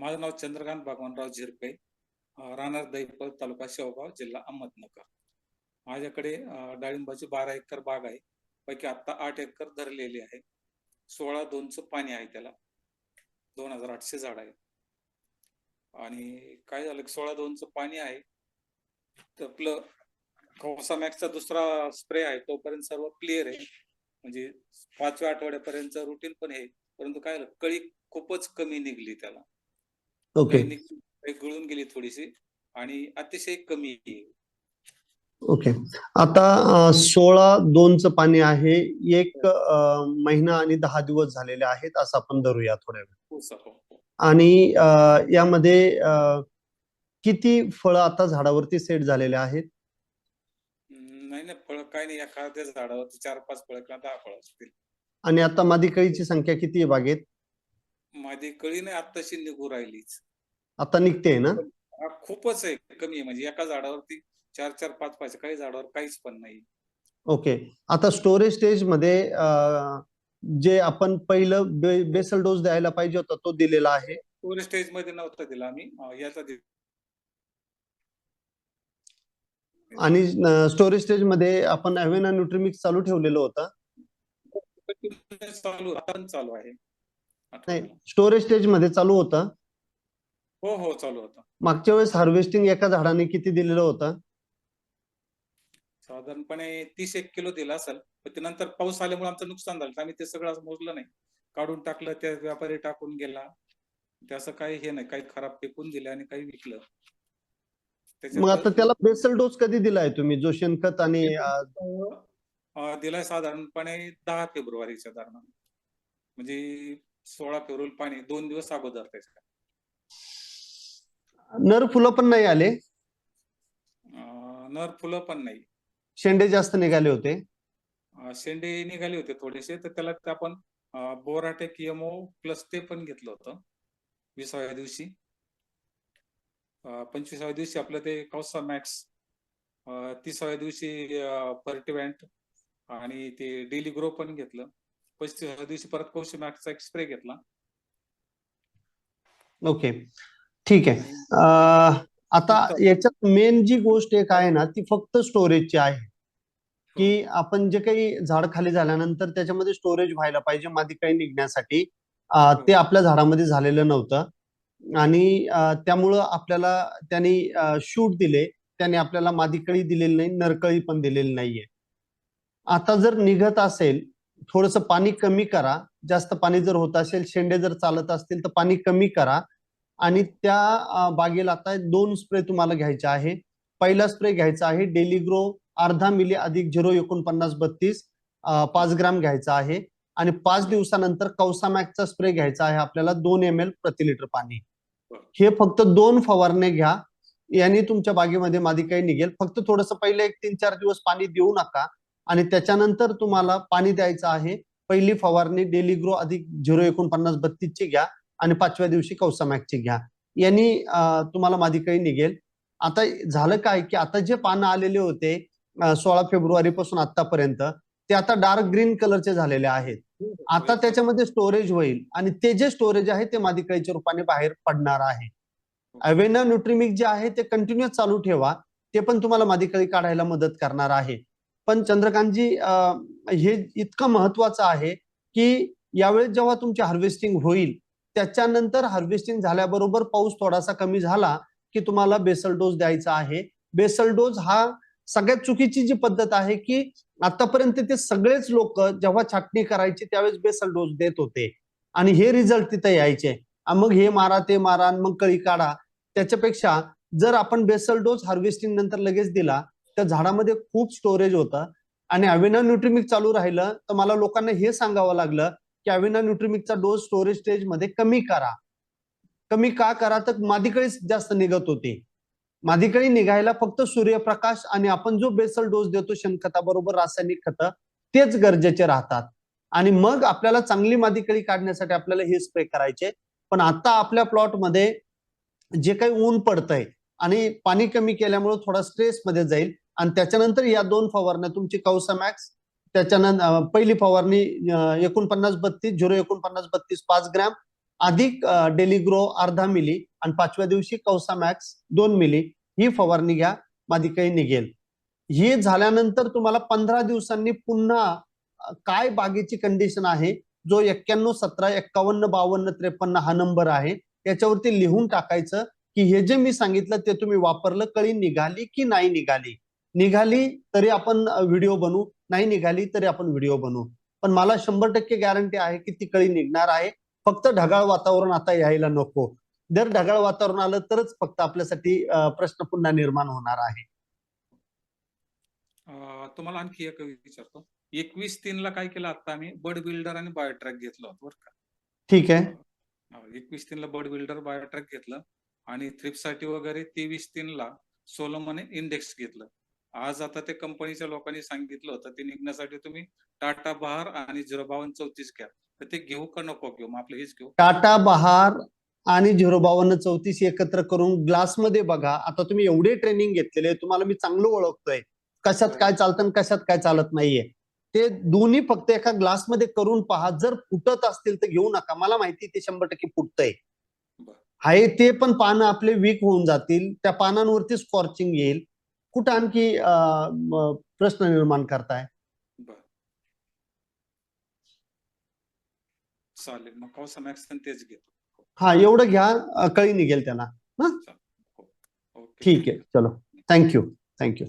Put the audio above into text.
माझं नाव चंद्रकांत भगवानराव झिरपे राहणार दैपळ तालुका शेवगाव जिल्हा अहमदनगर. माझ्याकडे डाळिंबाची बारा एकर बाग आहे. पैकी आता आठ एकर धरलेली आहे. सोळा दोनचं पाणी आहे त्याला. दोन हजार आठशे झाड आहे. आणि काय झालं की सोळा दोनचं पाणी आहे. तर आपलं कौसामॅक्सचा दुसरा स्प्रे आहे तोपर्यंत सर्व क्लिअर आहे. म्हणजे पाचव्या आठवड्यापर्यंत रुटीन पण आहे. परंतु काय झालं कळी खूपच कमी निघली त्याला. ओके. गळून गेली थोडीशी आणि अतिशय कमी. ओके. आता सोळा दोनचं पाणी आहे. एक अं, महिना आणि दहा दिवस झालेले आहेत असं आपण धरूया थोड्या वेळ. हो हो हो. आणि यामध्ये किती फळं आता झाडावरती सेट झालेले आहेत? नाही नाही फळ काय नाही. एखाद्या झाडावरती चार पाच फळ किंवा दहा फळ असतील. आणि आता मादी कळीची संख्या किती आहे बागेत? माझी कळी नाही आत्ताशी निघू राहिलीच. आता निघते ना? हा, खूपच आहे कमी आहे. म्हणजे एका झाडावरती चार चार पाच पाच काही झाडावर काहीच पण नाही. ओके. आता स्टोरेज स्टेजमध्ये अं, जे आपण पहिलं बे, बेसल डोस द्यायला पाहिजे होता तो दिलेला आहे. स्टोरेज स्टेजमध्ये नव्हता दिला आम्ही. अं, याचा दि- आणि स्टोरेज स्टेजमध्ये आपण अव्हेना न्यूट्रिमिक्स चालू ठेवलेलं होतं. चालू आता पण चालू आहे. नाही. स्टोरेज स्टेजमध्ये चालू होतं. हो हो चालू होता. मागच्या वेळेस हार्वेस्टिंग एका झाडाने किती दिलेलं होतं? साधारणपणे तीस एक किलो दिला असेल पण ते नंतर पाऊस आल्यामुळे आमचं नुकसान झालं. आम्ही ते सगळं असं मोजलं नाही. काढून टाकलं त्या व्यापारी टाकून गेला. ते असं काही हे नाही काही खराब फेकून दिलं आणि काही विकलं. मग आता त्याला बेसल डोस कधी दिलाय तुम्ही? जो शेणखत आणि दिलाय साधारणपणे दहा फेब्रुवारीच्या दरम्यान. म्हणजे सोळा फेब्रुवारी पाणी दोन दिवस अगोदर नर फुलं पण नाही आले. नर फुलं पण नाही. शेंडे जास्त निघाले होते. शेंडे निघाले होते थोडेसे तर त्याला ते आपण बोराटेक यमो प्लस ते पण घेतलं होतं. विसाव्या दिवशी. पंचवीसाव्या दिवशी आपलं ते कौसा मॅक्स तिसाव्या दिवशी पर्टिवॅन्ट आणि ते डेली ग्रो पण घेतलं. पस्तीसाव्या दिवशी परत कौशी मॅक्सचा एक स्प्रे घेतला. ओके. ठीक आहे. आता याच्यात मेन जी गोष्ट एक आहे ना ती फक्त स्टोरेजची आहे. की आपण जे काही झाड खाली झाल्यानंतर त्याच्यामध्ये स्टोरेज व्हायला पाहिजे मादी काही निघण्यासाठी. अं, ते आपल्या झाडामध्ये झालेलं नव्हतं. आणि त्यामुळं आपल्याला त्यांनी शूट दिले. त्याने आपल्याला मादी कळी दिलेली नाही नरकळी पण दिलेली नाहीये. आता जर निघत असेल थोडस पाणी कमी करा. जास्त पाणी जर होत असेल शेंडे जर चालत असतील तर पाणी कमी करा. आणि त्या बागेला आता दोन स्प्रे तुम्हाला घ्यायचे आहे. पहिला स्प्रे घ्यायचा आहे डेली ग्रो अर्धा मिली अधिक झिरो एकोणपन्नास बत्तीस पाच ग्राम घ्यायचा आहे. आणि पाच दिवसानंतर कौसामॅकचा स्प्रे घ्यायचा आहे आपल्याला दोन एम एल प्रति लिटर पाणी. हे फक्त दोन फवारणे घ्या. यांनी तुमच्या बागेमध्ये मादी काही निघेल. फक्त थोडस पहिले एक तीन चार दिवस पाणी देऊ नका. आणि त्याच्यानंतर तुम्हाला पाणी द्यायचं आहे. पहिली फवारणी डेली ग्रो अधिक झिरो एकोणपन्नास बत्तीस ची घ्या आणि पाचव्या दिवशी कौसामॅकची घ्या. यांनी तुम्हाला माझी काही निघेल. आता झालं काय की आता जे पानं आलेले होते सोळा फेब्रुवारी पासून आतापर्यंत ते आता डार्क ग्रीन कलरचे झालेले आहेत. आता त्याच्यामध्ये स्टोरेज होईल आणि ते जे स्टोरेज आहे ते मादिकळीच्या रूपाने बाहेर पडणार आहे. अवेना न्यूट्रिमिक जे आहे ते कंटिन्युअस चालू ठेवा. ते पण तुम्हाला मादिकळी काढायला मदत करणार आहे. पण चंद्रकांतजी हे इतकं महत्वाचं आहे की यावेळेस जेव्हा तुमची हार्वेस्टिंग होईल त्याच्यानंतर हार्वेस्टिंग झाल्याबरोबर पाऊस थोडासा कमी झाला की तुम्हाला बेसल डोस द्यायचा आहे. बेसल डोस हा सगळ्यात चुकीची जी पद्धत आहे की आतापर्यंत ते सगळेच लोक जेव्हा छाटणी करायची त्यावेळेस बेसल डोस देत होते. आणि हे रिझल्ट तिथे यायचे. मग हे मारा ते मारा आणि मग कळी काढा. त्याच्यापेक्षा जर आपण बेसल डोस हार्वेस्टिंग नंतर लगेच दिला तर झाडामध्ये खूप स्टोरेज होतं. आणि अविना न्यूट्रिमिक चालू राहिलं तर मला लोकांना हे सांगावं लागलं की अविना न्यूट्रिमिकचा डोस स्टोरेज स्टेजमध्ये कमी करा. कमी का करा? तर मादीकळीच जास्त निघत होती. मादीकळी निघायला फक्त सूर्यप्रकाश आणि आपण जो बेसल डोस देतो शेणखताबरोबर रासायनिक खतं तेच गरजेचे राहतात. आणि मग आपल्याला चांगली मादीकळी काढण्यासाठी आपल्याला हे स्प्रे करायचे. पण आता आपल्या प्लॉटमध्ये जे काही ऊन पडतंय आणि पाणी कमी केल्यामुळे थोडा स्ट्रेस मध्ये जाईल आणि त्याच्यानंतर या दोन फवारण्या तुमची कौसामॅक्स त्याच्यानंतर पहिली फवारणी एकोणपन्नास बत्तीस झिरो एकोणपन्नास बत्तीस पाच ग्रॅम अधिक डेलिग्रो अर्धा मिली आणि पाचव्या दिवशी कौसा मॅक्स दोन मिली ही फवारणी घ्या मादिकही निघेल. हे झाल्यानंतर तुम्हाला पंधरा दिवसांनी पुन्हा काय बागेची कंडिशन आहे जो एक्क्याण्णव सतरा एक्कावन्न बावन्न त्रेपन्न हा नंबर आहे याच्यावरती लिहून टाकायचं की हे जे मी सांगितलं ते तुम्ही वापरलं कळी निघाली की नाही निघाली. निघाली तरी आपण व्हिडिओ बनवू नाही निघाली तरी आपण व्हिडिओ बनवू पण मला शंभर टक्के गॅरंटी आहे की ती कळी निघणार आहे. फक्त ढगाळ वातावरण आता यायला नको. जर ढगाळ वातावरण आलं तरच फक्त आपल्यासाठी प्रश्न पुन्हा निर्माण होणार आहे. तुम्हाला आणखी एक विचारतो. एकवीस तीन ला काय केलं आता आम्ही? बर्ड बिल्डर आणि बायोट्रॅक घेतलं होतं बरं का? ठीक आहे. एकवीस तीन ला बर्ड बिल्डर बायोट्रॅक घेतलं. आणि थ्रिप्ससाठी वगैरे तेवीस तीन ला सोलोमने इंडेक्स घेतलं. आज आता ते कंपनीच्या लोकांनी सांगितलं होतं ते निघण्यासाठी तुम्ही टाटा बहार आणि झिरो बावन्न चौतीस घ्या. तर ते घेऊ का नको घेऊ? आपलं हेच घेऊ. टाटा बहार आणि झिरो बावन्न चौतीस एकत्र करून ग्लासमध्ये बघा. आता तुम्ही एवढे ट्रेनिंग घेतलेले तुम्हाला मी चांगलं ओळखतोय. कशात काय चालतं आणि कशात काय चालत नाहीये. ते दोन्ही फक्त एका ग्लासमध्ये करून पहा. जर फुटत असतील तर घेऊ नका. मला माहिती ते शंभर टक्के फुटतंय. आहे ते पण पानं आपले वीक होऊन जातील. त्या पानांवरती स्कॉर्चिंग येईल. कुठं आणखी अं, म, प्रश्न निर्माण करताय बर। चालेल मग कौसा मॅक्स तेच घेतो. हा एवढं घ्या अं, कळी निघेल त्याला. ओके. ठीक आहे चलो. Thank you thank you